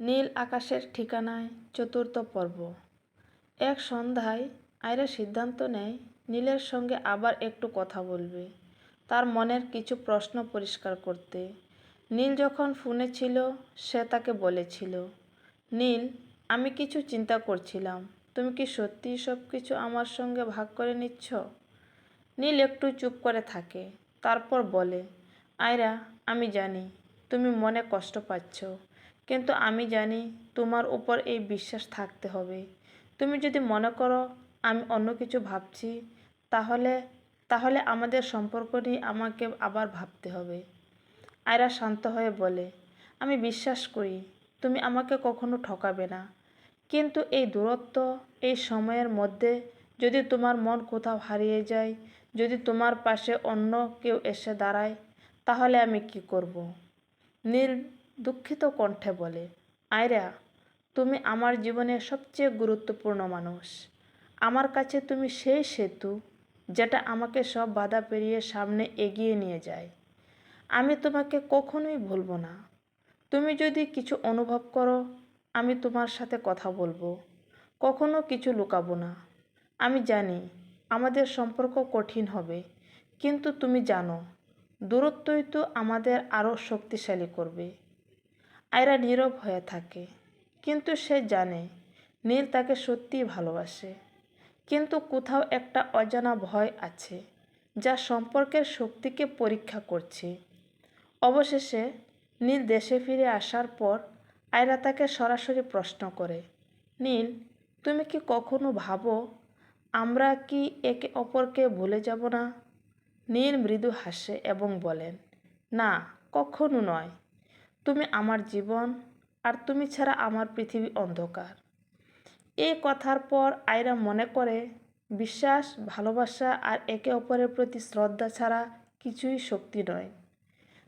নীল আকাশের ঠিকানায় চতুর্থ পর্ব। এক সন্ধ্যায় আয়রা সিদ্ধান্ত নেয়, নীলের সঙ্গে আবার একটু কথা বলবে। তার মনের কিছু প্রশ্ন পরিষ্কার করতে। নীল যখন ফোনে ছিল, সে তাকে বলেছিল, নীল, আমি কিছু চিন্তা করছিলাম। তুমি কি সত্যি সব কিছু আমার সঙ্গে ভাগ করে নিচ্ছ? নীল একটু চুপ করে থাকে। তারপর বলে আয়রা আমি জানি, তুমি মনে কষ্ট পাচ্ছ। কিন্তু আমি জানি তোমার উপর এই বিশ্বাস থাকতে হবে। তুমি যদি মনে করো আমি অন্য কিছু ভাবছি, তাহলে তাহলে আমাদের সম্পর্ক নিয়ে আমাকে আবার ভাবতে হবে। আয়রা শান্ত হয়ে বলে, আমি বিশ্বাস করি তুমি আমাকে কখনো ঠকাবে না। কিন্তু এই দূরত্ব, এই সময়ের মধ্যে যদি তোমার মন কোথাও হারিয়ে যায়, যদি তোমার পাশে অন্য কেউ এসে দাঁড়ায়, তাহলে আমি কি করব। নীল দুঃখিত কণ্ঠে বলে, আয়রা, তুমি আমার জীবনের সবচেয়ে গুরুত্বপূর্ণ মানুষ। আমার কাছে তুমি সেই সেতু যেটা আমাকে সব বাধা পেরিয়ে সামনে এগিয়ে নিয়ে যায়। আমি তোমাকে কখনোই ভুলবো না। তুমি যদি কিছু অনুভব করো, আমি তোমার সাথে কথা বলব। কখনো কিছু লুকাবো না। আমি জানি আমাদের সম্পর্ক কঠিন হবে, কিন্তু তুমি জানো, দূরত্বই তো আমাদের আরও শক্তিশালী করবে। আয়রা নীরব হয়ে থাকে। কিন্তু সে জানে, নীল তাকে সত্যিই ভালোবাসে। কিন্তু কোথাও একটা অজানা ভয় আছে, যা সম্পর্কের শক্তিকে পরীক্ষা করছে। অবশেষে নীল দেশে ফিরে আসার পর আয়রা তাকে সরাসরি প্রশ্ন করে, নীল, তুমি কি কখনো ভাবো আমরা কি একে অপরকে ভুলে যাব না? নীল মৃদু হাসে এবং বলেন, না, কখনো নয়। তুমি আমার জীবন আর তুমি ছাড়া আমার পৃথিবী অন্ধকার। এই কথার পর আয়রা মনে করে, বিশ্বাস, ভালোবাসা আর একে অপরের প্রতি শ্রদ্ধা ছাড়া কিছুই শক্তি নয়।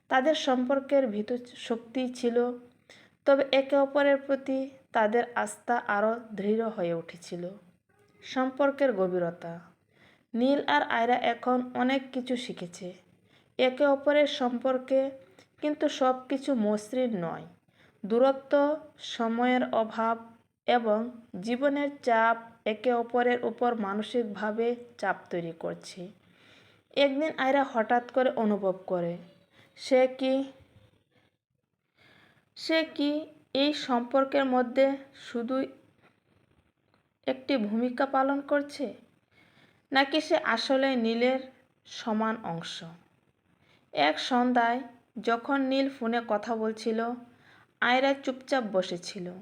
তাদের সম্পর্কের ভিতর শক্তি ছিল, তবে একে অপরের প্রতি তাদের আস্থা আরও দৃঢ় হয়ে উঠেছিল। সম্পর্কের গভীরতা। নীল আর আয়রা এখন অনেক কিছু শিখেছে। একে অপরের সম্পর্কে কিন্তু সব কিছু মসৃণ নয়। দূরত্ব, সময়ের অভাব এবং জীবনের চাপ একে অপরের উপর মানসিকভাবে চাপ তৈরি করছে। একদিন আয়রা হঠাৎ করে অনুভব করে, সে কি সে কি এই সম্পর্কের মধ্যে শুধু একটি ভূমিকা পালন করছে? নাকি সে আসলে নীলের সমান অংশ? এক সন্ধ্যায় যখন নীল ফোনে কথা বলছিল, আয়রা চুপচাপ বসেছিল।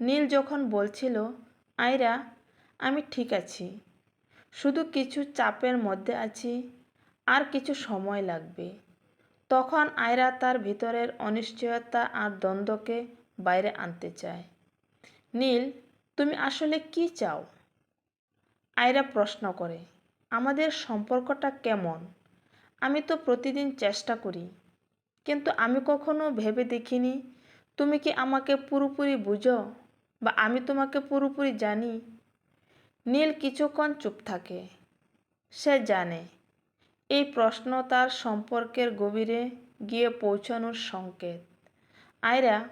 নীল যখন বলছিল, আয়রা, আমি ঠিক আছি। শুধু কিছু চাপের মধ্যে আছি, আর কিছু সময় লাগবে। তখন আয়রা তার ভিতরের অনিশ্চয়তা আর দ্বন্দ্বকে বাইরে আনতে চায়। নীল, তুমি আসলে কি চাও? আয়রা প্রশ্ন করে। আমাদের সম্পর্কটা কেমন? আমি তো প্রতিদিন চেষ্টা করি। কিন্তু আমি কখনো ভেবে দেখিনি। তুমি কি আমাকে পুরোপুরি বুঝো বা আমি তোমাকে পুরোপুরি জানি? নীল কিছুক্ষণ চুপ থাকে। সে জানে, এই প্রশ্ন তার সম্পর্কের গভীরে গিয়ে পৌঁছানোর সংকেত। আয়রা,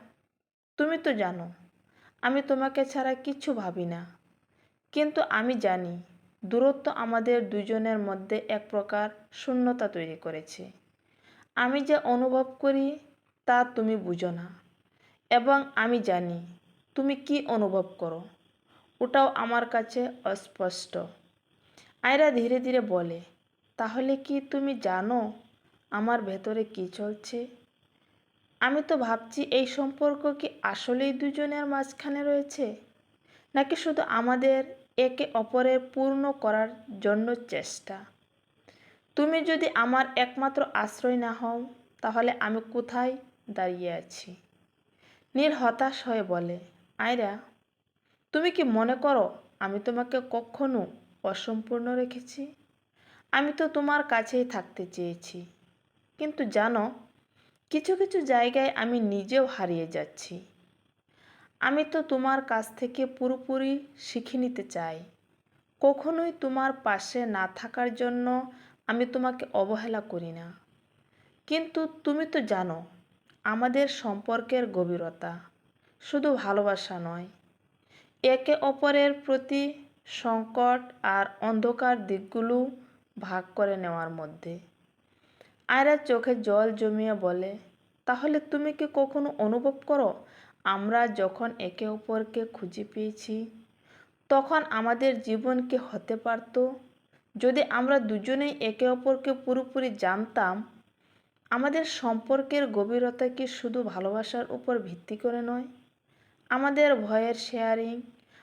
তুমি তো জানো, আমি তোমাকে ছাড়া কিছু ভাবি না। কিন্তু আমি জানি, দূরত্ব আমাদের দুজনের মধ্যে এক প্রকার শূন্যতা তৈরি করেছে। আমি যে অনুভব করি, তা তুমি বুঝো না। এবং আমি জানি, তুমি কি অনুভব করো? ওটাও আমার কাছে অস্পষ্ট। আয়রা ধীরে ধীরে বলে, তাহলে কি তুমি জানো আমার ভেতরে কি চলছে? আমি তো ভাবছি এই সম্পর্ক কি আসলেই দুজনের মাঝখানে রয়েছে? নাকি শুধু আমাদের একে অপরের পূর্ণ করার জন্য চেষ্টা? তুমি যদি আমার একমাত্র আশ্রয় না হও, তাহলে আমি কোথায় দাঁড়িয়ে আছি? নীল হতাশ হয়ে বলে, আয়রা, তুমি কি মনে করো আমি তোমাকে কখনো অসম্পূর্ণ রেখেছি? আমি তো তোমার কাছেই থাকতে চেয়েছি। কিন্তু জানো, কিছু কিছু জায়গায় আমি নিজেও হারিয়ে যাচ্ছি। আমি তো তোমার কাছ থেকে পুরোপুরি শিখে নিতে চাই। কখনোই তোমার পাশে না থাকার জন্য আমি তোমাকে অবহেলা করি না। কিন্তু তুমি তো জানো, আমাদের সম্পর্কের গভীরতা শুধু ভালোবাসা নয়, একে অপরের প্রতি সংকট আর অন্ধকার দিকগুলো ভাগ করে নেওয়ার মধ্যে। আয়রা চোখে জল জমিয়ে বলে, তাহলে তুমি কি কখনো অনুভব করো, আমরা যখন একে অপরকে খুঁজে পেয়েছি, তখন আমাদের জীবন কি হতে পারত? যদি আমরা দুজনেই একে অপরকে পুরোপুরি জানতাম, আমাদের সম্পর্কের গভীরতা কি শুধু ভালোবাসার উপর ভিত্তি করে নয়? আমাদের ভয়ের শেয়ারিং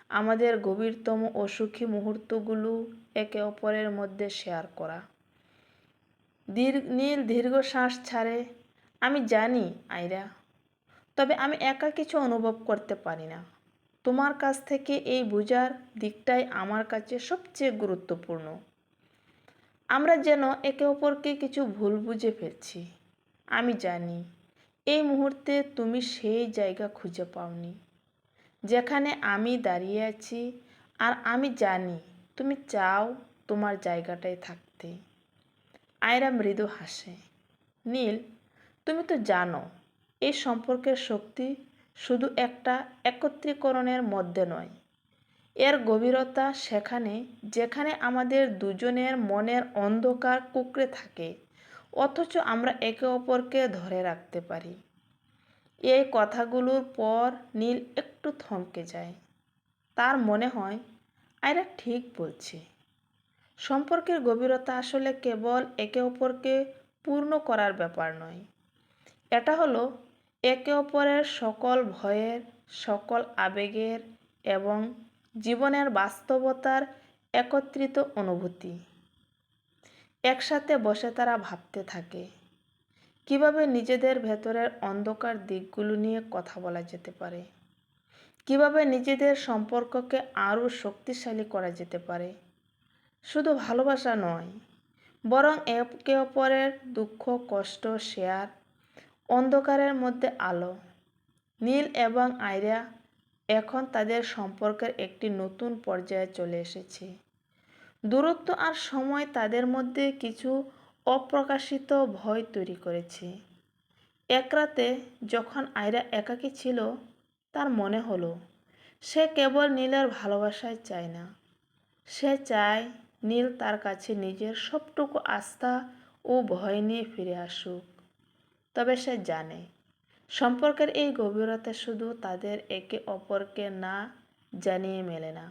আমাদের গভীরতম অসুখী মুহূর্তগুলো একে অপরের মধ্যে শেয়ার করা। দীর্ঘ নীল দীর্ঘ শ্বাস ছাড়ে। আমি জানি আয়রা তবে আমি একা কিছু অনুভব করতে পারি না। তোমার কাছ থেকে এই বোঝার দিকটাই আমার কাছে সবচেয়ে গুরুত্বপূর্ণ। আমরা যেন একে অপরকে কিছু ভুল বুঝে ফেলছি। আমি জানি, এই মুহূর্তে তুমি সেই জায়গা খুঁজে পাওনি, যেখানে আমি দাঁড়িয়ে আছি আর আমি জানি তুমি চাও তোমার জায়গাটায় থাকতে। আয়রা মৃদু হাসে, নীল, তুমি তো জানো, এই সম্পর্কের শক্তি শুধু একটা একত্রীকরণের মধ্যে নয় এর গভীরতা সেখানে, যেখানে আমাদের দুজনের মনের অন্ধকার কুকড়ে থাকে, অথচ আমরা একে অপরকে ধরে রাখতে পারি। এই কথাগুলোর পর নীল একটু থমকে যায়। তার মনে হয়, আয়রা ঠিক বলছে। সম্পর্কের গভীরতা আসলে কেবল একে অপরকে পূর্ণ করার ব্যাপার নয়। এটা হলো একে অপরের সকল ভয়ের, সকল আবেগের এবং জীবনের বাস্তবতার একত্রিত অনুভূতি। একসাথে বসে তারা ভাবতে থাকে, কীভাবে নিজেদের ভেতরের অন্ধকার দিকগুলো নিয়ে কথা বলা যেতে পারে? কীভাবে নিজেদের সম্পর্ককে আরও শক্তিশালী করা যেতে পারে? শুধু ভালোবাসা নয়, বরং একে অপরের দুঃখ, কষ্ট, শেয়ার, অন্ধকারের মধ্যে আলো, নীল এবং আয়রা এখন তাদের সম্পর্কের একটি নতুন পর্যায়ে চলে এসেছে। দূরত্ব আর সময় তাদের মধ্যে কিছু অপ্রকাশিত ভয় তৈরি করেছে। এক রাতে যখন আয়রা একাকী ছিল, তার মনে হলো, সে কেবল নীলের ভালোবাসায় চায় না। সে চায় নীল তার কাছে নিজের সবটুকু আস্থা ও ভয় নিয়ে ফিরে আসুক। তবে সে জানে সম্পর্কের এই গভীরতা শুধু তাদের একে অপরকে না জানিয়ে মেলে না।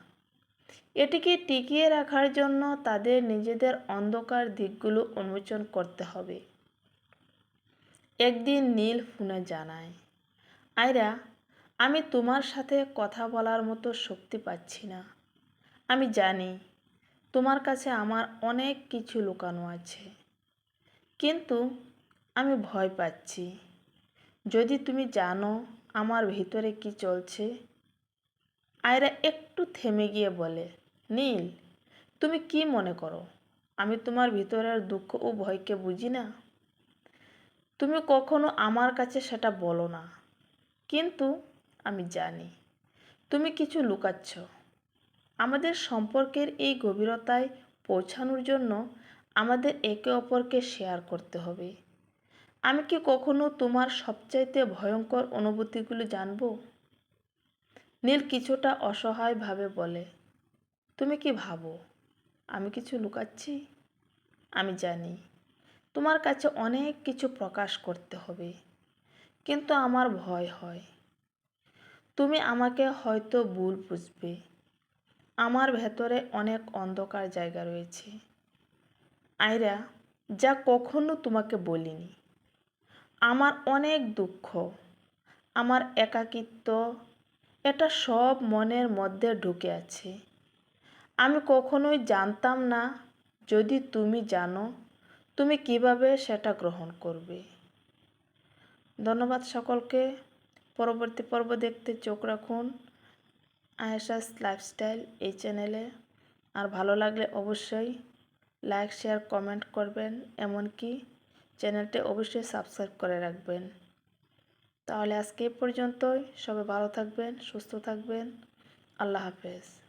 এটিকে টিকিয়ে রাখার জন্য তাদের নিজেদের অন্ধকার দিকগুলো উন্মোচন করতে হবে। একদিন নীল ফোনে জানায়, আয়রা, আমি তোমার সাথে কথা বলার মতো শক্তি পাচ্ছি না। আমি জানি তোমার কাছে আমার অনেক কিছু লুকানো আছে, কিন্তু আমি ভয় পাচ্ছি। যদি তুমি জানো আমার ভিতরে কি চলছে, আয়রা একটু থেমে গিয়ে বলে, নীল, তুমি কি মনে করো? আমি তোমার ভিতরের দুঃখ ও ভয়কে বুঝি না? তুমি কখনো আমার কাছে সেটা বলো না। কিন্তু আমি জানি তুমি কিছু লুকাচ্ছ। আমাদের সম্পর্কের এই গভীরতায় পৌঁছানোর জন্য আমাদের একে অপরকে শেয়ার করতে হবে। আমি কি কখনো তোমার সবচাইতে ভয়ঙ্কর অনুভূতিগুলো জানব? নীল কিছুটা অসহায়ভাবে বলে, তুমি কি ভাবো? আমি কিছু লুকাচ্ছি? আমি জানি তোমার কাছে অনেক কিছু প্রকাশ করতে হবে, কিন্তু আমার ভয় হয়। তুমি আমাকে হয়তো ভুল বুঝবে। আমার ভেতরে অনেক অন্ধকার জায়গা রয়েছে। আয়রা যা কখনো তোমাকে বলিনি। আমার অনেক দুঃখ, আমার একাকিত্ব, এটা সব মনের মধ্যে ঢুকে আছে। আমি কখনোই জানতাম না, যদি তুমি জানো, তুমি কীভাবে সেটা গ্রহণ করবে। ধন্যবাদ সকলকে। পরবর্তী পর্ব দেখতে চোখ রাখুন। আয়েশাস লাইফস্টাইল এই চ্যানেলে। আর ভালো লাগলে অবশ্যই লাইক, শেয়ার, কমেন্ট করবেন। এমনকি চ্যানেলটি অবশ্যই সাবস্ক্রাইব করে রাখবেন। তাহলে আজকে এই পর্যন্তই। সবাই ভালো থাকবেন, সুস্থ থাকবেন। আল্লাহ হাফেজ।